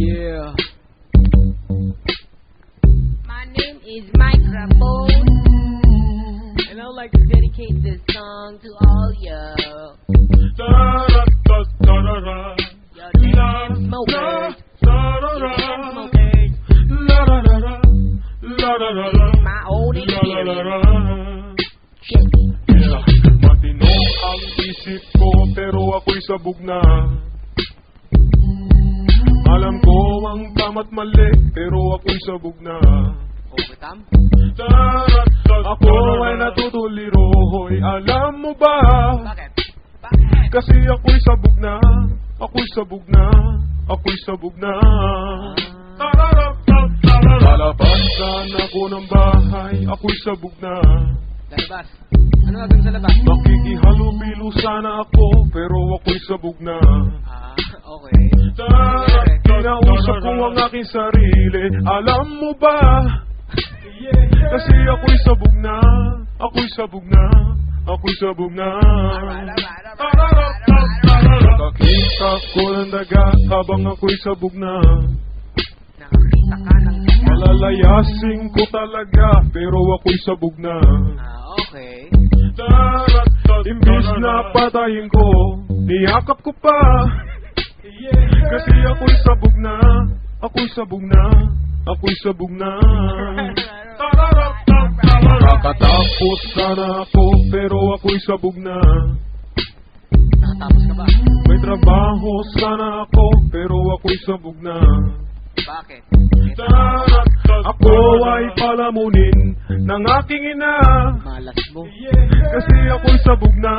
Yeah. My name is Microphone, and I would like to dedicate this song to all you, Da-da-da-da-da-da. your damn smokers, your damn smokers. My own experience. Check it. Matino ang isip ko pero ako'y sabog na tama't mali pero ako'y sabog na Overtime? Ako ay natutuliro hoy alam mo ba Bakit? Bakit? Kasi ako'y sabog na Ako'y sabog na Ako'y sabog na Lalabasan ako ng bahay Ako'y sabog na Lalabas. Ano gagawin sa labas? Makikihalo-bilo sana ako Pero ako'y sabog na Ah, okay. Kinausap ko ang aking sarili. Alam mo ba Kasi ako'y sabog na? Ako'y sabog na? Ako'y sabog na? Nakakita ko ng daga Habang ako'y sabog na. Nakakita ka ng kaya. Malalayasin ko talaga Pero ako'y sabog na. Ah, okay. Imbis na patayin ko Niyakap ko pa Kasi ako'y sabog na Ako'y sabog na Ako'y sabog na Nakatapos sana ako Pero ako'y sabog na Nakatapos ka ba? May trabaho sana ako Pero ako'y sabog na Bakit? Ako ay palamunin Ng aking ina Malas mo. Kasi ako'y sabog na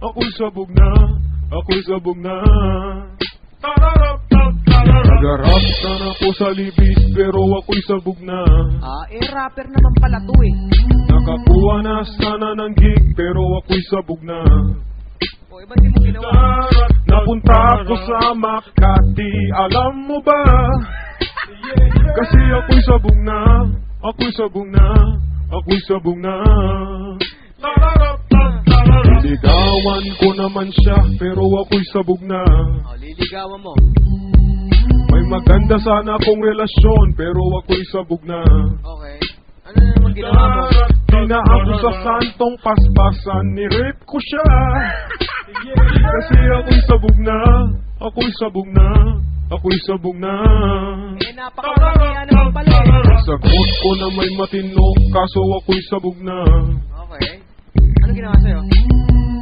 Ako'y sabog na Ako'y sabog na sana ako sa libis Pero ako'y sabog na Ah, eh, rapper naman pala to eh. Nakakuha na sana ng gig Pero ako'y sabog na O, eh, ba't di mo ginawa? Napunta ako sa Makati Alam mo ba Kasi ako'y sabog na Ako'y sabog na Ako'y sabog na Liligawan ko naman siya Pero ako'y sabog na O, liligawan mo. Maganda sana akong relasyon Pero ako'y sabog na Okay. Ano na naman ginawa mo? Dinaan ko sa santong paspasan Ni-rape ko siya Kasi ako'y sabog na Ako'y sabog na Ako'y sabog na Eh, napakawalang naman pala eh. Sagot ko na may matino Kaso ako'y sabog na Okay. Ano ginawa sa'yo?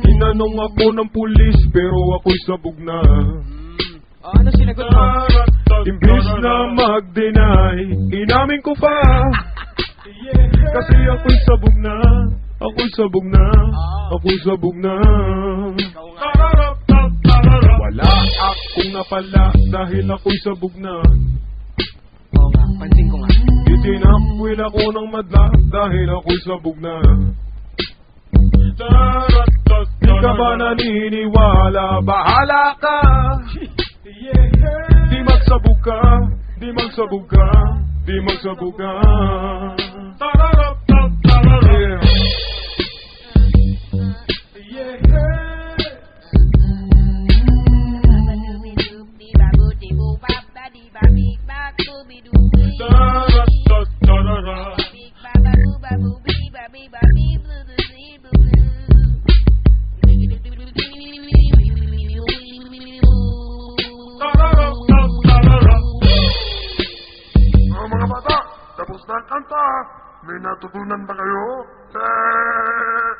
Tinanong ako ng pulis Pero ako'y sabog na Hmm. O, ano sinagot mo? Imbis na mag-deny Inamin ko pa. Kasi ako'y sabog na Ako'y sabog na Ako'y sabog na. Wala akong napala Dahil ako'y sabog na. Oo nga, pansin ko nga. Itinakwil ako ng madla Dahil ako'y sabog na. Di ka ba naniniwala? Bahala ka Di magsabog ka Di magsabog ka Di magsabog ka May natutunan ba kayo? Eh,